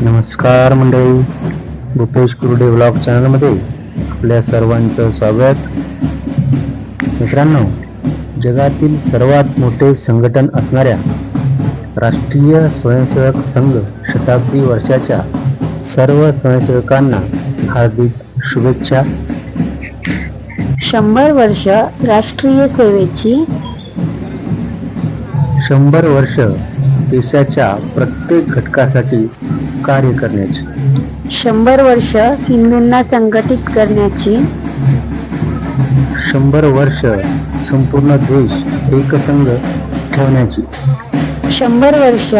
नमस्कार मंडळी. भूपेश कुरुडे ब्लॉग चॅनलमध्ये आपल्या सर्वांचं स्वागत. मित्रांनो जगातील सर्वात मोठे संघटन असणाऱ्या राष्ट्रीय स्वयंसेवक संघ शताब्दी वर्षाच्या सर्व स्वयंसेवकांना हार्दिक शुभेच्छा. शंभर वर्ष राष्ट्रीय सेवेची. शंभर वर्ष देशाच्या प्रत्येक घटकासाठी कार्य करण्याचे. शंभर वर्ष हिंदूंना संघटित करण्याची. शंभर वर्ष संपूर्ण देश एकसंघ ठेवण्याची. शंभर वर्ष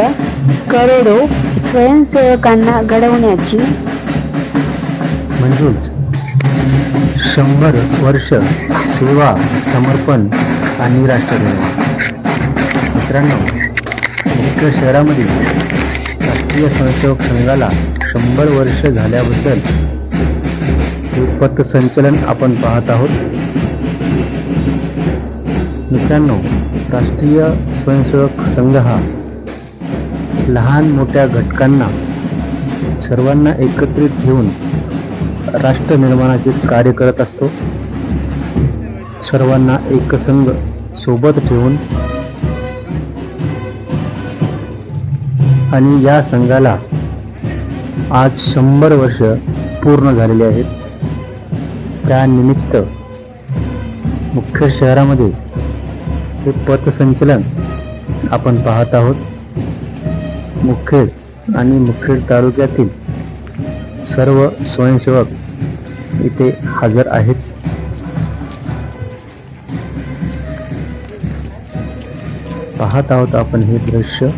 करोडो स्वयंसेवकांना घडवण्याची. म्हणजेच शंभर वर्ष सेवा समर्पण आणि राष्ट्रनिर्माण. मित्रांनो मुख्य शहरामध्ये भारतीय स्वयंसेवक संघाला शंभर वर्ष झाल्याबद्दल हे पथसंचलन आपण पाहत आहोत. मित्रांनो राष्ट्रीय स्वयंसेवक संघ हा लहान मोठ्या घटकांना सर्वांना एकत्रित घेऊन राष्ट्र निर्माणाचे कार्य करत असतो. सर्वांना एकसंघ सोबत ठेवून आणि या संघाला आज शंभर वर्ष पूर्ण झालेले आहेत. त्यानिमित्त मुख्य शहरामध्ये हे पथसंचलन आपण पाहत आहोत. मुखेड आणि मुखेड तालुक्यातील सर्व स्वयंसेवक इथे हजर आहेत. पाहत आहोत आपण हे दृश्य.